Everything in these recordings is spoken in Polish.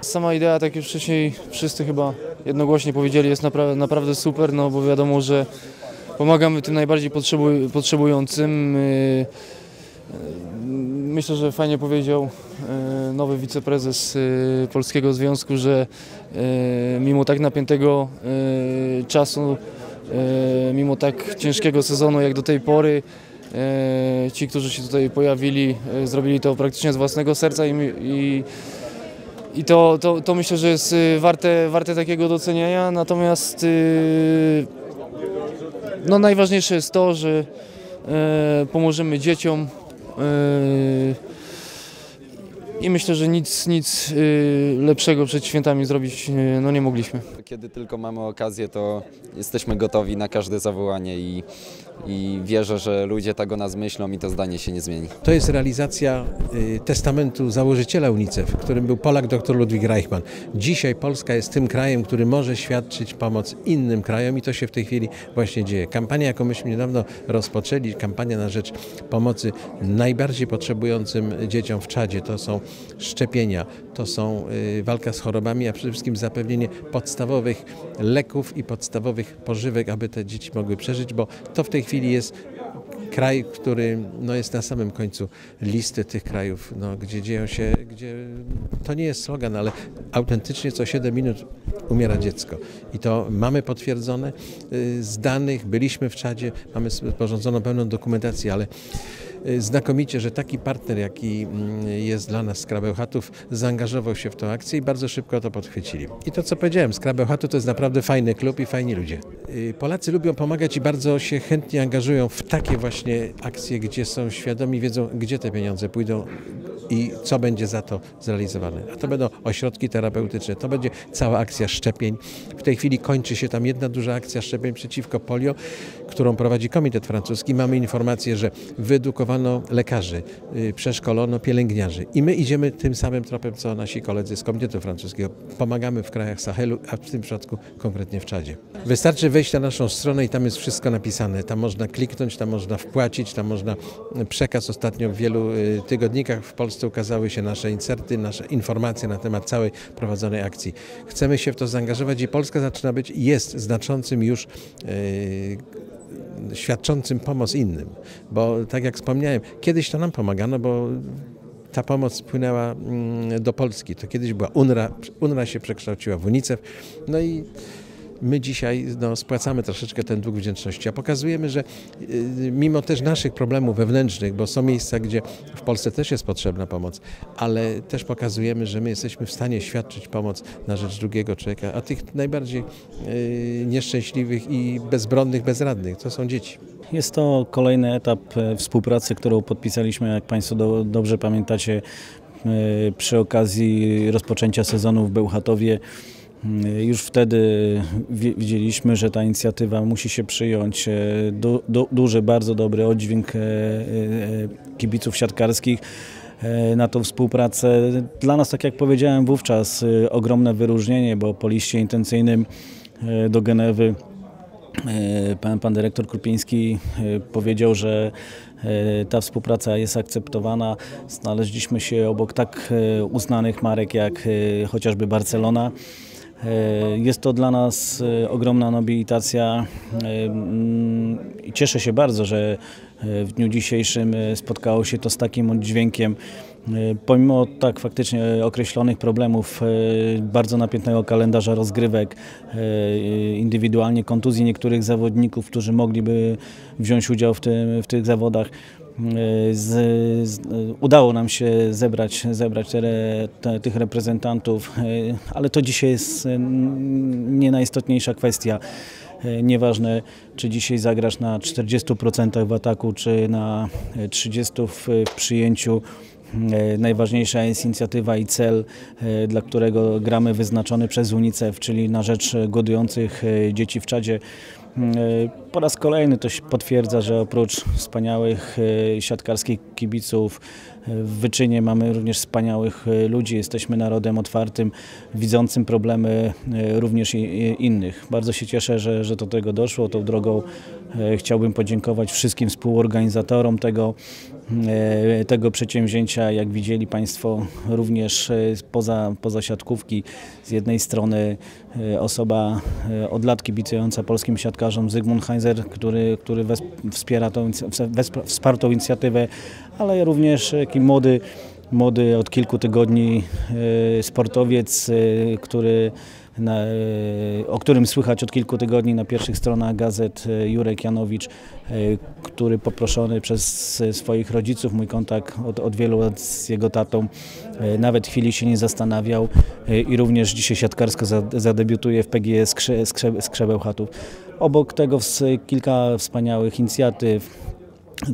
Sama idea, tak już wcześniej wszyscy chyba jednogłośnie powiedzieli, jest napra naprawdę super, no bo wiadomo, że pomagamy tym najbardziej potrzebuj potrzebującym. Y, Myślę, że fajnie powiedział e, nowy wiceprezes e, Polskiego Związku, że e, mimo tak napiętego czasu, mimo tak ciężkiego sezonu jak do tej pory, ci, którzy się tutaj pojawili, zrobili to praktycznie z własnego serca i, i, i to, to, to, myślę, że jest warte, warte takiego doceniania. Natomiast no, najważniejsze jest to, że pomożemy dzieciom, Yy, I myślę, że nic, nic yy, lepszego przed świętami zrobić no nie mogliśmy. Kiedy tylko mamy okazję, to jesteśmy gotowi na każde zawołanie i, i wierzę, że ludzie tak o nas myślą i to zdanie się nie zmieni. To jest realizacja y, testamentu założyciela UNICEF, którym był Polak dr Ludwig Reichmann. Dzisiaj Polska jest tym krajem, który może świadczyć pomoc innym krajom i to się w tej chwili właśnie dzieje. Kampania, jaką myśmy niedawno rozpoczęli, kampania na rzecz pomocy najbardziej potrzebującym dzieciom w Czadzie, to są szczepienia, to są y, walka z chorobami, a przede wszystkim zapewnienie podstawowych leków i podstawowych pożywek, aby te dzieci mogły przeżyć, bo to w tej chwili jest kraj, który no, jest na samym końcu listy tych krajów, no, gdzie dzieją się, gdzie to nie jest slogan, ale autentycznie co 7 minut umiera dziecko. I to mamy potwierdzone y, z danych, byliśmy w Czadzie, mamy sporządzoną pełną dokumentację, ale znakomicie, że taki partner, jaki mm, jest dla nas z Krabełchatów, zaangażował się w tę akcję i bardzo szybko to podchwycili. I to, co powiedziałem, z Krabełchatu to jest naprawdę fajny klub i fajni ludzie. Y, Polacy lubią pomagać i bardzo się chętnie angażują w takie właśnie akcje, gdzie są świadomi, wiedzą, gdzie te pieniądze pójdą i co będzie za to zrealizowane. A to będą ośrodki terapeutyczne, to będzie cała akcja szczepień. W tej chwili kończy się tam jedna duża akcja szczepień przeciwko polio, którą prowadzi Komitet Francuski. Mamy informację, że wyedukowano lekarzy, y, przeszkolono pielęgniarzy i my idziemy tym samym tropem, co nasi koledzy z Komitetu Francuskiego. Pomagamy w krajach Sahelu, a w tym przypadku konkretnie w Czadzie. Wystarczy wejść na naszą stronę i tam jest wszystko napisane. Tam można kliknąć, tam można wpłacić, tam można przekaz. Ostatnio w wielu y, tygodnikach w Polsce ukazały się nasze inserty, nasze informacje na temat całej prowadzonej akcji. Chcemy się w to zaangażować i Polska zaczyna być, jest znaczącym już yy, świadczącym pomoc innym. Bo tak jak wspomniałem, kiedyś to nam pomagano, bo ta pomoc płynęła mm, do Polski. To kiedyś była UNRWA, UNRWA się przekształciła w UNICEF. No i my dzisiaj no, spłacamy troszeczkę ten dług wdzięczności, a pokazujemy, że y, mimo też naszych problemów wewnętrznych, bo są miejsca, gdzie w Polsce też jest potrzebna pomoc, ale też pokazujemy, że my jesteśmy w stanie świadczyć pomoc na rzecz drugiego człowieka, a tych najbardziej y, nieszczęśliwych i bezbronnych, bezradnych to są dzieci. Jest to kolejny etap e, współpracy, którą podpisaliśmy, jak Państwo do, dobrze pamiętacie, e, przy okazji rozpoczęcia sezonu w Bełchatowie. Mm, już wtedy widzieliśmy, że ta inicjatywa musi się przyjąć. E, du, du, duży, bardzo dobry oddźwięk e, e, kibiców siatkarskich na tą współpracę. Dla nas, tak jak powiedziałem wówczas, ogromne wyróżnienie, bo po liście intencyjnym do Genewy pan, pan dyrektor Krupiński powiedział, że ta współpraca jest akceptowana. Znaleźliśmy się obok tak uznanych marek jak chociażby Barcelona. E, jest to dla nas e, ogromna nobilitacja e, mm, i cieszę się bardzo, że w dniu dzisiejszym spotkało się to z takim oddźwiękiem. Pomimo tak faktycznie określonych problemów, bardzo napiętnego kalendarza rozgrywek, indywidualnie kontuzji niektórych zawodników, którzy mogliby wziąć udział w, tym, w tych zawodach, z, z, udało nam się zebrać, zebrać te, te, tych reprezentantów, e, ale to dzisiaj jest nie najistotniejsza kwestia. Nieważne, czy dzisiaj zagrasz na 40% w ataku, czy na 30% w przyjęciu. Najważniejsza jest inicjatywa i cel, dla którego gramy wyznaczony przez UNICEF, czyli na rzecz godujących dzieci w Czadzie. Po raz kolejny to się potwierdza, że oprócz wspaniałych e, siatkarskich kibiców e, w wyczynie mamy również wspaniałych e, ludzi. Jesteśmy narodem otwartym, widzącym problemy również innych. Bardzo się cieszę, że, że do tego doszło. Tą drogą chciałbym podziękować wszystkim współorganizatorom tego e, tego przedsięwzięcia, jak widzieli Państwo, również e, poza, poza siatkówki. Z jednej strony e, osoba e, od lat kibicująca polskim siatkarzom Zygmunt Heinzer, który, który wspiera tą, wsparł tą inicjatywę, ale również taki młody, młody od kilku tygodni e, sportowiec, e, który na, e, o którym słychać od kilku tygodni na pierwszych stronach gazet e, Jurek Janowicz, e, który poproszony przez swoich rodziców, mój kontakt od, od wielu lat z jego tatą, nawet chwili się nie zastanawiał i również dzisiaj siatkarsko za- zadebiutuje w PGE Skrze, Skrze, Skrzebełchatów. Obok tego kilka wspaniałych inicjatyw,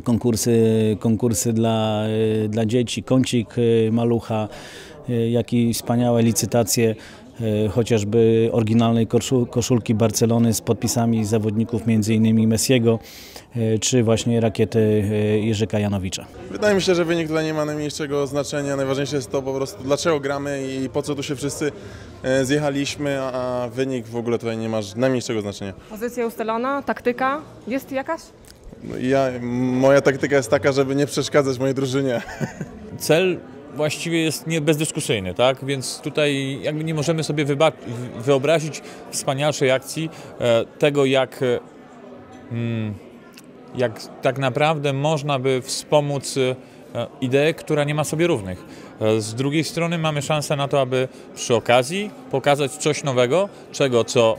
konkursy, konkursy dla, dla dzieci, kącik malucha, jak i wspaniałe licytacje chociażby oryginalnej koszul- koszulki Barcelony z podpisami zawodników m.in. Messiego, y, czy właśnie rakiety y, Jerzyka Janowicza. Wydaje mi się, że wynik tutaj nie ma najmniejszego znaczenia. Najważniejsze jest to po prostu, dlaczego gramy i po co tu się wszyscy e, zjechaliśmy, a wynik w ogóle tutaj nie ma najmniejszego znaczenia. Pozycja ustalona, taktyka jest jakaś? No ja, moja taktyka jest taka, żeby nie przeszkadzać mojej drużynie. cel właściwie jest nie bezdyskusyjny, tak? Więc tutaj jakby nie możemy sobie wyobrazić wspanialszej akcji e, tego, jak, e, mm, jak tak naprawdę można by wspomóc e, ideę, która nie ma sobie równych. E, Z drugiej strony mamy szansę na to, aby przy okazji pokazać coś nowego, czego co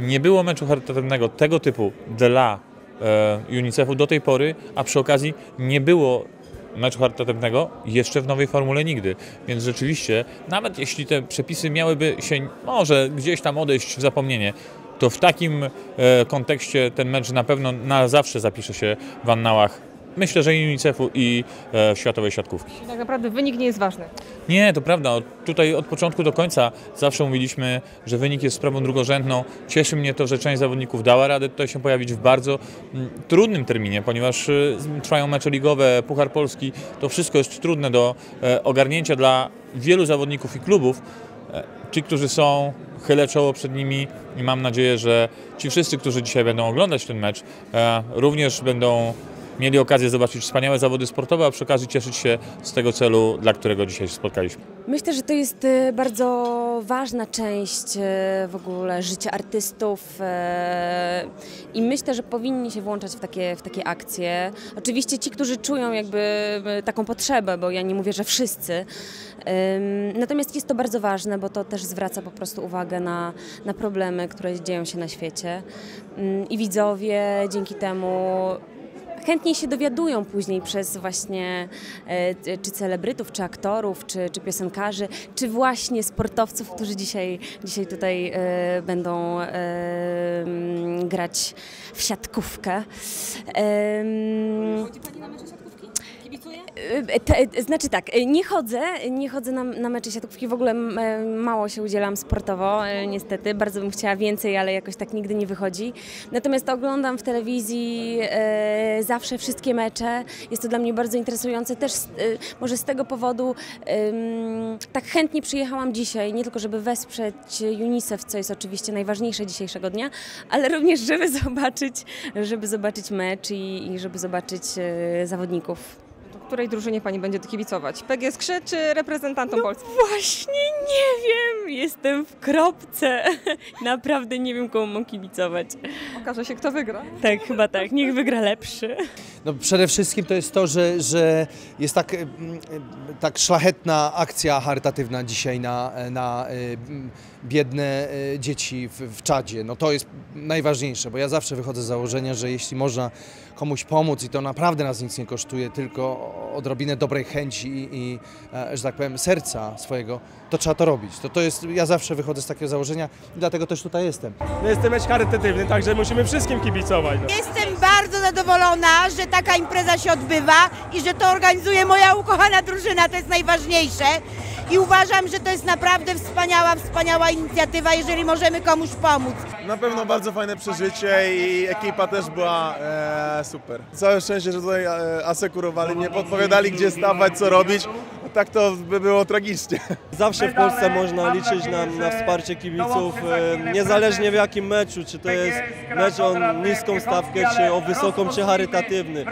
nie było meczu charytatywnego tego typu dla e, UNICEF-u do tej pory, a przy okazji nie było meczu charytatywnego jeszcze w nowej formule nigdy. Więc rzeczywiście, nawet jeśli te przepisy miałyby się może gdzieś tam odejść w zapomnienie, to w takim e, kontekście ten mecz na pewno na zawsze zapisze się w annałach. Myślę, że i UNICEF-u i e, światowej siatkówki. Tak naprawdę wynik nie jest ważny. Nie, to prawda. Tutaj od początku do końca zawsze mówiliśmy, że wynik jest sprawą drugorzędną. Cieszy mnie to, że część zawodników dała radę tutaj się pojawić w bardzo mm, trudnym terminie, ponieważ y, trwają mecze ligowe, Puchar Polski. To wszystko jest trudne do e, ogarnięcia dla wielu zawodników i klubów. E, Ci, którzy są, chylę czoło przed nimi i mam nadzieję, że ci wszyscy, którzy dzisiaj będą oglądać ten mecz, e, również będą mieli okazję zobaczyć wspaniałe zawody sportowe, a przy okazji cieszyć się z tego celu, dla którego dzisiaj się spotkaliśmy. Myślę, że to jest e, bardzo ważna część e, w ogóle życia artystów e, i myślę, że powinni się włączać w takie, w takie akcje. Oczywiście ci, którzy czują jakby taką potrzebę, bo ja nie mówię, że wszyscy. Natomiast jest to bardzo ważne, bo to też zwraca po prostu uwagę na, na problemy, które dzieją się na świecie. Ym, I widzowie dzięki temu chętniej się dowiadują później przez właśnie e, czy celebrytów, czy aktorów, czy, czy piosenkarzy, czy właśnie sportowców, którzy dzisiaj, dzisiaj tutaj e, będą e, mm, grać w siatkówkę. Em, E, te- e, Znaczy tak, e, nie chodzę, nie chodzę na, na mecze siatkówki, w ogóle e, mało się udzielam sportowo, e, niestety, bardzo bym chciała więcej, ale jakoś tak nigdy nie wychodzi. Natomiast oglądam w telewizji e, zawsze wszystkie mecze, jest to dla mnie bardzo interesujące, też e, może z tego powodu em, tak chętnie przyjechałam dzisiaj, nie tylko żeby wesprzeć UNICEF, co jest oczywiście najważniejsze dzisiejszego dnia, ale również żeby zobaczyć, żeby zobaczyć mecz i, i żeby zobaczyć e, zawodników. Której drużynie pani będzie kibicować? PGS Skrzy czy reprezentantom Polski? Właśnie nie wiem, jestem w kropce. Naprawdę nie wiem, komu mam kibicować. Okaże się, kto wygra. Tak, chyba tak, niech wygra lepszy. No przede wszystkim to jest to, że, że jest tak, tak szlachetna akcja charytatywna dzisiaj na, na biedne y, dzieci w, w Czadzie. No to jest najważniejsze, bo ja zawsze wychodzę z założenia, że jeśli można komuś pomóc i to naprawdę nas nic nie kosztuje, tylko odrobinę dobrej chęci i, i e, że tak powiem, serca swojego, to trzeba to robić. To, to jest, ja zawsze wychodzę z takiego założenia i dlatego też tutaj jestem. No jest to mecz charytatywny, także musimy wszystkim kibicować. No. Jestem bardzo zadowolona, że taka impreza się odbywa i że to organizuje moja ukochana drużyna, to jest najważniejsze. I uważam, że to jest naprawdę wspaniała, wspaniała inicjatywa, jeżeli możemy komuś pomóc. Na pewno bardzo fajne przeżycie i ekipa też była e, super. Całe szczęście, że tutaj e, asekurowali mnie, podpowiadali gdzie stawać, co robić. Tak to by było tragicznie. Zawsze w Polsce można liczyć na, na wsparcie kibiców, e, niezależnie w jakim meczu, czy to jest mecz o niską stawkę, czy o wysoką, czy charytatywny.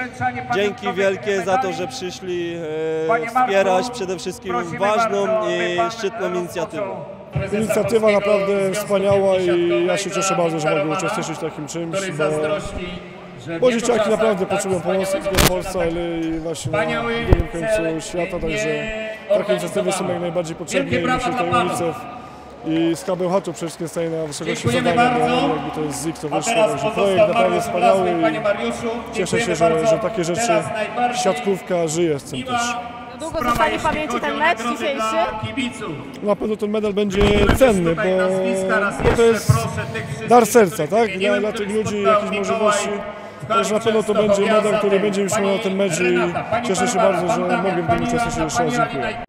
Dzięki wielkie za to, że przyszli e, wspierać przede wszystkim ważną i szczytną inicjatywę. Inicjatywa naprawdę wspaniała i ja się cieszę bardzo, że mogę uczestniczyć w takim czymś, bo, bo dzieciaki naprawdę potrzebują pomocy w Polsce, ale i właśnie na drugim końcu świata, także takie inicjatywy są jak najbardziej potrzebne i myślę, że UNICEF i z KB Chatu przede wszystkim staje na wysokości zadania, bo jakby to jest ZIK, to wyszło, także projekt naprawdę wspaniały i cieszę się, że, że takie rzeczy, siatkówka żyje z tym też. Długo zostanie w pamięci ten mecz dzisiejszy? Na pewno ten medal będzie cenny, bo, bo to jest dar serca, tak? Dla, dla tych ludzi jakieś możliwości. Także na pewno to będzie medal, który będzie już miał na ten mecz i cieszę się bardzo, że mogłem w tym uczestniczyć. Jeszcze raz dziękuję.